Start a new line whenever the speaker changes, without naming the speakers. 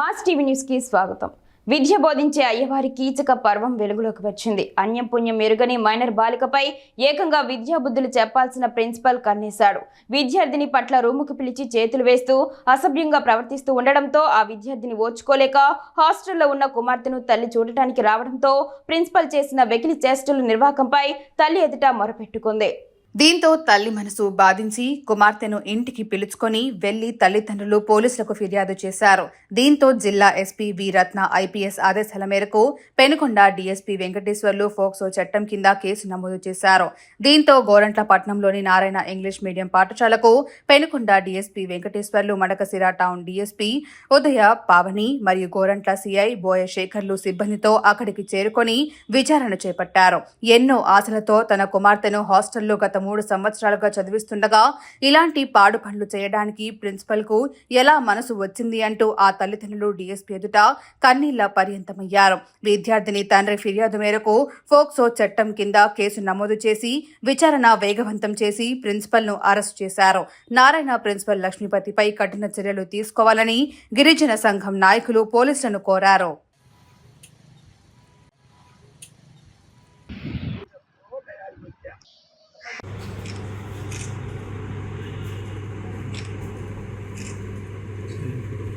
Mass TV న్యూస్కి స్వాగతం. విద్య బోధించే అయ్యవారి కీచక పర్వం వెలుగులోకి వచ్చింది. అన్యం పుణ్యం మెరుగని మైనర్ బాలికపై ఏకంగా విద్యాబుద్ధులు చెప్పాల్సిన ప్రిన్సిపల్ కన్నేశాడు. విద్యార్థిని పట్ల రూముకు పిలిచి చేతులు వేస్తూ అసభ్యంగా ప్రవర్తిస్తూ ఉండడంతో ఆ విద్యార్థిని ఓర్చుకోలేక హాస్టల్లో ఉన్న కుమార్తెను తల్లి చూడటానికి రావడంతో ప్రిన్సిపల్ చేసిన వెకిలి చేష్టల నిర్వాహకంపై తల్లి ఎదుట మొరపెట్టుకుంది.
దీంతో తల్లి మనసు బాధించి కుమార్తెను ఇంటికి పిలుచుకొని వెళ్ళి తల్లిదండ్రులు పోలీసులకు ఫిర్యాదు చేశారు. దీంతో జిల్లా ఎస్పీ వి రత్న ఐపీఎస్ ఆదేశాల మేరకు పెనుకొండ డీఎస్పీ వెంకటేశ్వర్లు ఫోక్సో చట్టం కింద కేసు నమోదు చేశారు. దీంతో గోరంట్ల పట్టణంలోని నారాయణ ఇంగ్లీష్ మీడియం పాఠశాలకు Penukonda DSP Venkateswarlu Madakasira town DSP Udaya Pavani మరియు గోరంట్ల సిఐ బోయ శేఖర్లు సిబ్బందితో అక్కడికి చేరుకొని విచారణ చేపట్టారు. ఎన్నో ఆశలతో తన కుమార్తెను హాస్టల్లో గత మూడు సంవత్సరాలుగా చదివిస్తుండగా ఇలాంటి పాడు పనులు చేయడానికి ప్రిన్సిపల్కు ఎలా మనసు వచ్చింది అంటూ ఆ తల్లిదండ్రులు డీఎస్పీ ఎదుట కన్నీళ్ళ పర్యంతమయ్యారు. విద్యార్థిని తండ్రి ఫిర్యాదు మేరకు ఫోక్సో చట్టం కింద కేసు నమోదు చేసి విచారణ వేగవంతం చేసి ప్రిన్సిపల్ను అరెస్ట్ చేశారు. నారాయణ ప్రిన్సిపల్ లక్ష్మీపతిపై కఠిన చర్యలు తీసుకోవాలని గిరిజన సంఘం నాయకులు పోలీసులను కోరారు.